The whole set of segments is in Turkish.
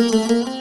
Müzik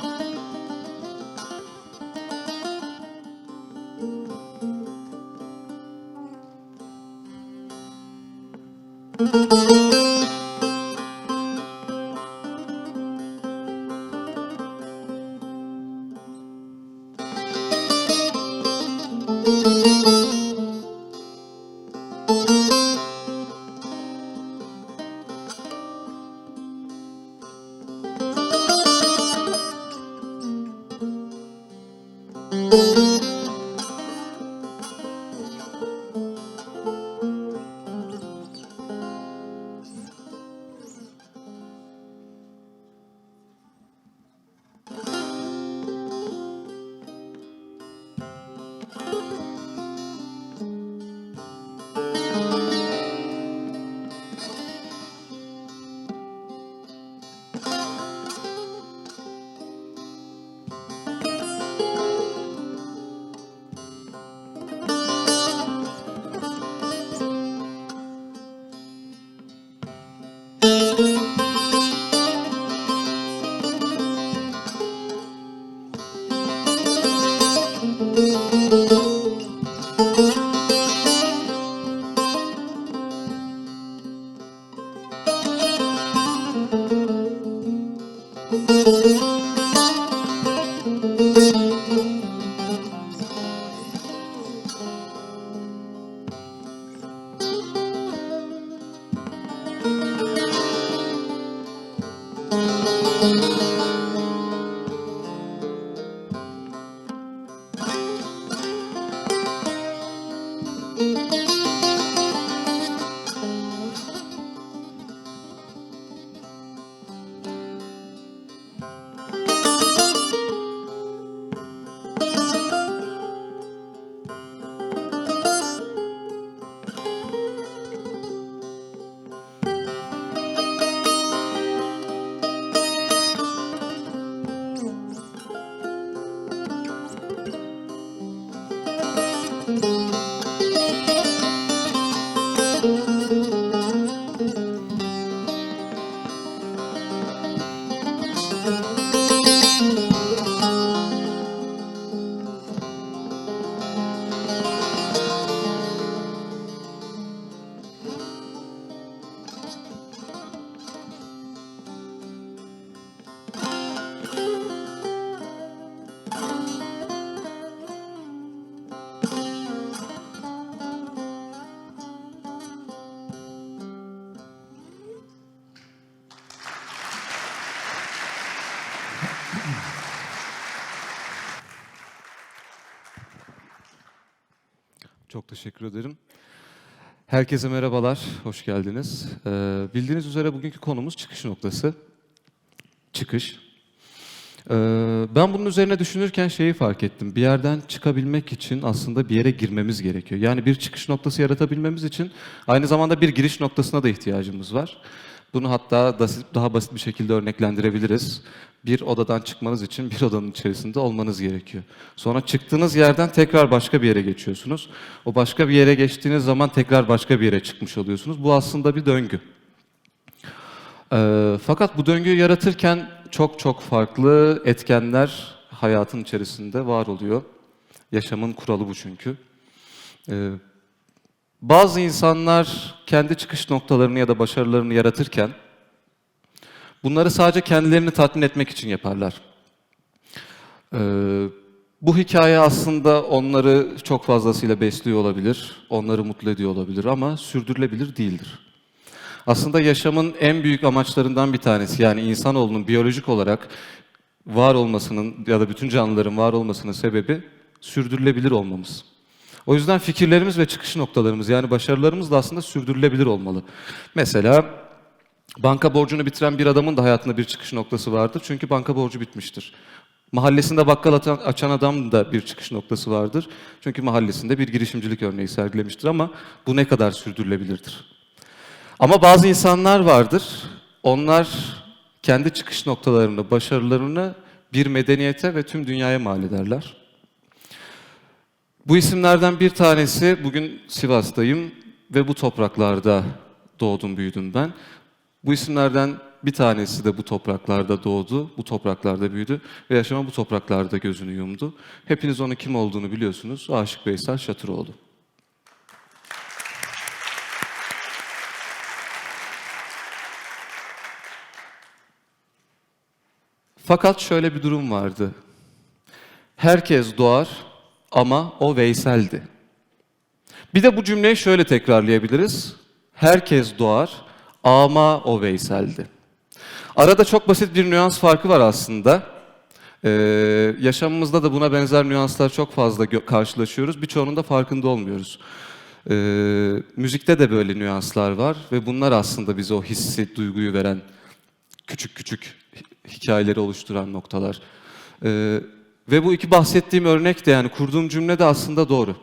Música Çok teşekkür ederim. Herkese merhabalar, hoş geldiniz. Ee, bildiğiniz üzere bugünkü konumuz çıkış noktası. Çıkış. Ee, ben bunun üzerine düşünürken şeyi fark ettim. Bir yerden çıkabilmek için aslında bir yere girmemiz gerekiyor. Yani bir çıkış noktası yaratabilmemiz için aynı zamanda bir giriş noktasına da ihtiyacımız var. Bunu hatta da- daha basit bir şekilde örneklendirebiliriz. Bir odadan çıkmanız için bir odanın içerisinde olmanız gerekiyor. Sonra çıktığınız yerden tekrar başka bir yere geçiyorsunuz. O başka bir yere geçtiğiniz zaman tekrar başka bir yere çıkmış oluyorsunuz. Bu aslında bir döngü. Ee, fakat bu döngüyü yaratırken çok çok farklı etkenler hayatın içerisinde var oluyor. Yaşamın kuralı bu çünkü. Ee, bazı insanlar kendi çıkış noktalarını ya da başarılarını yaratırken bunları sadece kendilerini tatmin etmek için yaparlar. Ee, bu hikaye aslında onları çok fazlasıyla besliyor olabilir, onları mutlu ediyor olabilir ama sürdürülebilir değildir. Aslında yaşamın en büyük amaçlarından bir tanesi yani insanoğlunun biyolojik olarak var olmasının ya da bütün canlıların var olmasının sebebi sürdürülebilir olmamız. O yüzden fikirlerimiz ve çıkış noktalarımız yani başarılarımız da aslında sürdürülebilir olmalı. Mesela banka borcunu bitiren bir adamın da hayatında bir çıkış noktası vardır. Çünkü banka borcu bitmiştir. Mahallesinde bakkal atan- açan adam da bir çıkış noktası vardır. Çünkü mahallesinde bir girişimcilik örneği sergilemiştir ama bu ne kadar sürdürülebilirdir? Ama bazı insanlar vardır. Onlar kendi çıkış noktalarını, başarılarını bir medeniyete ve tüm dünyaya mal ederler. Bu isimlerden bir tanesi bugün Sivas'tayım ve bu topraklarda doğdum büyüdüm ben. Bu isimlerden bir tanesi de bu topraklarda doğdu, bu topraklarda büyüdü ve yaşama bu topraklarda gözünü yumdu. Hepiniz onun kim olduğunu biliyorsunuz. Aşık Veysel Şatıroğlu. Fakat şöyle bir durum vardı. Herkes doğar ama o Veysel'di. Bir de bu cümleyi şöyle tekrarlayabiliriz. Herkes doğar ama o Veysel'di. Arada çok basit bir nüans farkı var aslında. Ee, yaşamımızda da buna benzer nüanslar çok fazla karşılaşıyoruz. Birçoğunun da farkında olmuyoruz. Ee, müzikte de böyle nüanslar var ve bunlar aslında bize o hissi, duyguyu veren küçük küçük hi- hikayeleri oluşturan noktalar. Ee, ve bu iki bahsettiğim örnek de yani kurduğum cümle de aslında doğru.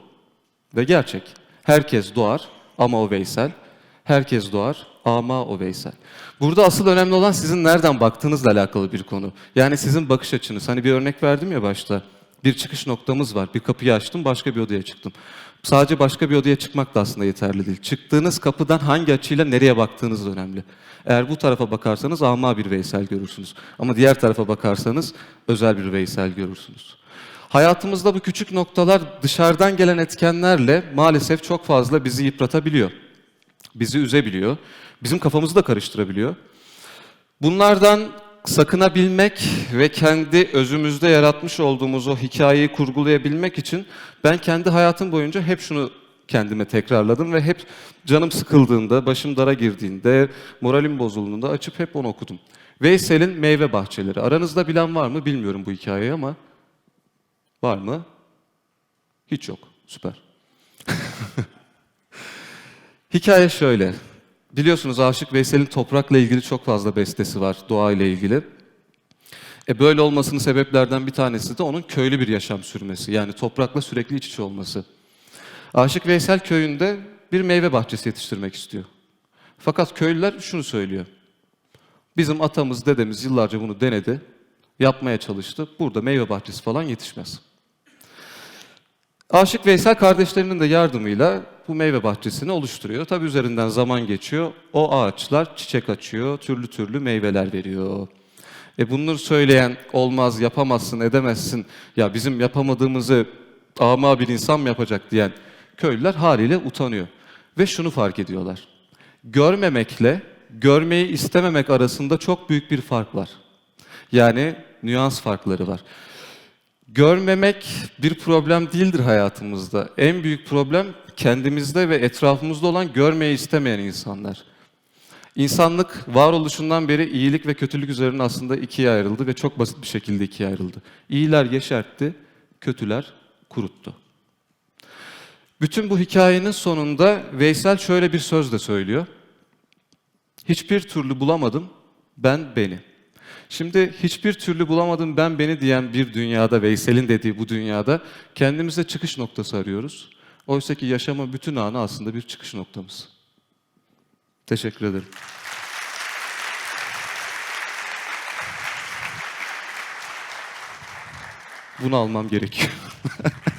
Ve gerçek. Herkes doğar ama o Veysel. Herkes doğar ama o Veysel. Burada asıl önemli olan sizin nereden baktığınızla alakalı bir konu. Yani sizin bakış açınız. Hani bir örnek verdim ya başta. Bir çıkış noktamız var. Bir kapıyı açtım, başka bir odaya çıktım. Sadece başka bir odaya çıkmak da aslında yeterli değil. Çıktığınız kapıdan hangi açıyla nereye baktığınız önemli. Eğer bu tarafa bakarsanız ama bir Veysel görürsünüz. Ama diğer tarafa bakarsanız özel bir Veysel görürsünüz. Hayatımızda bu küçük noktalar dışarıdan gelen etkenlerle maalesef çok fazla bizi yıpratabiliyor. Bizi üzebiliyor. Bizim kafamızı da karıştırabiliyor. Bunlardan sakınabilmek ve kendi özümüzde yaratmış olduğumuz o hikayeyi kurgulayabilmek için ben kendi hayatım boyunca hep şunu kendime tekrarladım ve hep canım sıkıldığında, başım dara girdiğinde, moralim bozulduğunda açıp hep onu okudum. Veysel'in Meyve Bahçeleri. Aranızda bilen var mı bilmiyorum bu hikayeyi ama Var mı? Hiç yok. Süper. Hikaye şöyle. Biliyorsunuz Aşık Veysel'in toprakla ilgili çok fazla bestesi var, doğayla ilgili. E böyle olmasının sebeplerden bir tanesi de onun köylü bir yaşam sürmesi. Yani toprakla sürekli iç içe olması. Aşık Veysel köyünde bir meyve bahçesi yetiştirmek istiyor. Fakat köylüler şunu söylüyor. Bizim atamız, dedemiz yıllarca bunu denedi, yapmaya çalıştı. Burada meyve bahçesi falan yetişmez. Aşık Veysel kardeşlerinin de yardımıyla bu meyve bahçesini oluşturuyor. Tabi üzerinden zaman geçiyor. O ağaçlar çiçek açıyor, türlü türlü meyveler veriyor. E bunları söyleyen olmaz, yapamazsın, edemezsin. Ya bizim yapamadığımızı ama bir insan mı yapacak diyen köylüler haliyle utanıyor. Ve şunu fark ediyorlar. Görmemekle görmeyi istememek arasında çok büyük bir fark var. Yani nüans farkları var. Görmemek bir problem değildir hayatımızda. En büyük problem kendimizde ve etrafımızda olan görmeyi istemeyen insanlar. İnsanlık varoluşundan beri iyilik ve kötülük üzerine aslında ikiye ayrıldı ve çok basit bir şekilde ikiye ayrıldı. İyiler yeşertti, kötüler kuruttu. Bütün bu hikayenin sonunda Veysel şöyle bir söz de söylüyor. Hiçbir türlü bulamadım, ben beni. Şimdi hiçbir türlü bulamadım ben beni diyen bir dünyada, Veysel'in dediği bu dünyada kendimize çıkış noktası arıyoruz. Oysa ki yaşama bütün anı aslında bir çıkış noktamız. Teşekkür ederim. Bunu almam gerekiyor.